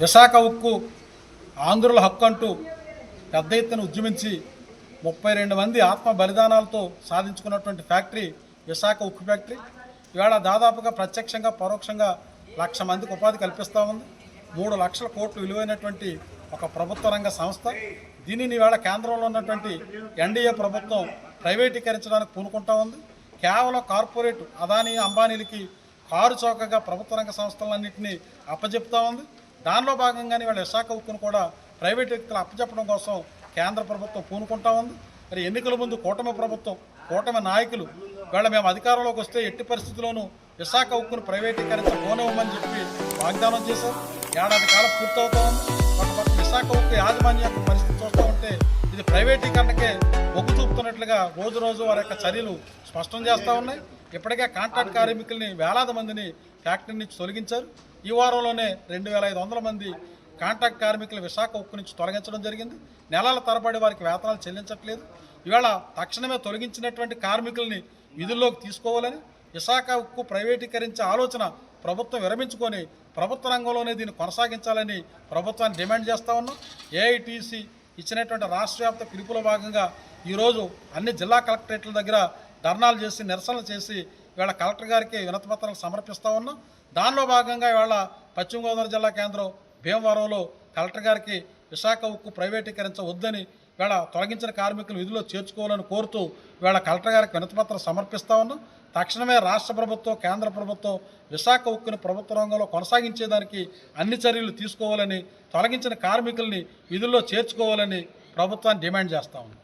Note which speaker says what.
Speaker 1: విశాఖ ఉక్కు ఆంధ్రుల హక్కు అంటూ పెద్ద ఎత్తున ఉద్యమించి ముప్పై రెండు మంది ఆత్మ బలిదానాలతో సాధించుకున్నటువంటి ఫ్యాక్టరీ విశాఖ ఉక్కు ఫ్యాక్టరీ. ఇవాళ దాదాపుగా ప్రత్యక్షంగా పరోక్షంగా లక్ష మందికి ఉపాధి కల్పిస్తూ ఉంది. మూడు లక్షల కోట్లు విలువైనటువంటి ఒక ప్రభుత్వ రంగ సంస్థ. దీనిని ఇవాళ కేంద్రంలో ఉన్నటువంటి ఎన్డీఏ ప్రభుత్వం ప్రైవేటీకరించడానికి పూనుకుంటా ఉంది. కేవలం కార్పొరేట్ అదానీ అంబానీలకి కారు చౌకగా ప్రభుత్వ రంగ సంస్థలన్నింటినీ అప్పజెప్తా ఉంది. దానిలో భాగంగానే వాళ్ళ విశాఖ ఉక్కును కూడా ప్రైవేట్ వ్యక్తులు అప్పచెప్పడం కోసం కేంద్ర ప్రభుత్వం పూనుకుంటా ఉంది. మరి ఎన్నికల ముందు కూటమి ప్రభుత్వం కూటమి నాయకులు వీళ్ళ మేము అధికారంలోకి వస్తే ఎట్టి పరిస్థితుల్లోనూ విశాఖ ఉక్కును ప్రైవేటీకరించబోనివ్వమని చెప్పి వాగ్దానం చేశారు. ఏడాది కాలం పూర్తవుతా ఉంది ఒక విశాఖ ఉక్కు యాజమాన్య పరిస్థితి చూస్తూ ఉంటే ఇది ప్రైవేటీకరణకే మొగ్గు చూపుతున్నట్లుగా రోజు రోజు వారి యొక్క చర్యలు స్పష్టం చేస్తూ ఉన్నాయి. ఇప్పటికే కాంట్రాక్ట్ కార్మికుల్ని వేలాది మందిని ఫ్యాక్టరీ నుంచి తొలగించారు. ఈ వారంలోనే రెండు వేల ఐదు వందల మంది కాంట్రాక్ట్ కార్మికులు విశాఖ ఉక్కు నుంచి తొలగించడం జరిగింది. నెలల తరబడి వారికి వేతనాలు చెల్లించట్లేదు. ఇవాళ తక్షణమే తొలగించినటువంటి కార్మికుల్ని విధుల్లోకి తీసుకోవాలని విశాఖ ఉక్కు ప్రైవేటీకరించే ఆలోచన ప్రభుత్వం విరమించుకొని ప్రభుత్వ రంగంలోనే దీన్ని కొనసాగించాలని ప్రభుత్వాన్ని డిమాండ్ చేస్తా ఉన్నాం. ఏఐటీసీ ఇచ్చినటువంటి రాష్ట్ర వ్యాప్త పిలుపులో భాగంగా ఈరోజు అన్ని జిల్లా కలెక్టరేట్ల దగ్గర ధర్నాలు చేసి నిరసనలు చేసి ఇవాళ కలెక్టర్ గారికి వినతిపత్రాలు సమర్పిస్తా ఉన్నాం. దానిలో భాగంగా ఇవాళ పశ్చిమ గోదావరి జిల్లా కేంద్రం భీమవరంలో కలెక్టర్ గారికి విశాఖ ఉక్కు ప్రైవేటీకరించవద్దని ఇవాళ తొలగించిన కార్మికులు విధుల్లో చేర్చుకోవాలని కోరుతూ ఇవాళ కలెక్టర్ గారికి వినతిపత్రం సమర్పిస్తా ఉన్నాం. తక్షణమే రాష్ట్ర ప్రభుత్వం కేంద్ర ప్రభుత్వం విశాఖ ఉక్కుని ప్రభుత్వ రంగంలో కొనసాగించేదానికి అన్ని చర్యలు తీసుకోవాలని తొలగించిన కార్మికుల్ని విధుల్లో చేర్చుకోవాలని ప్రభుత్వాన్ని డిమాండ్ చేస్తా ఉన్నాం.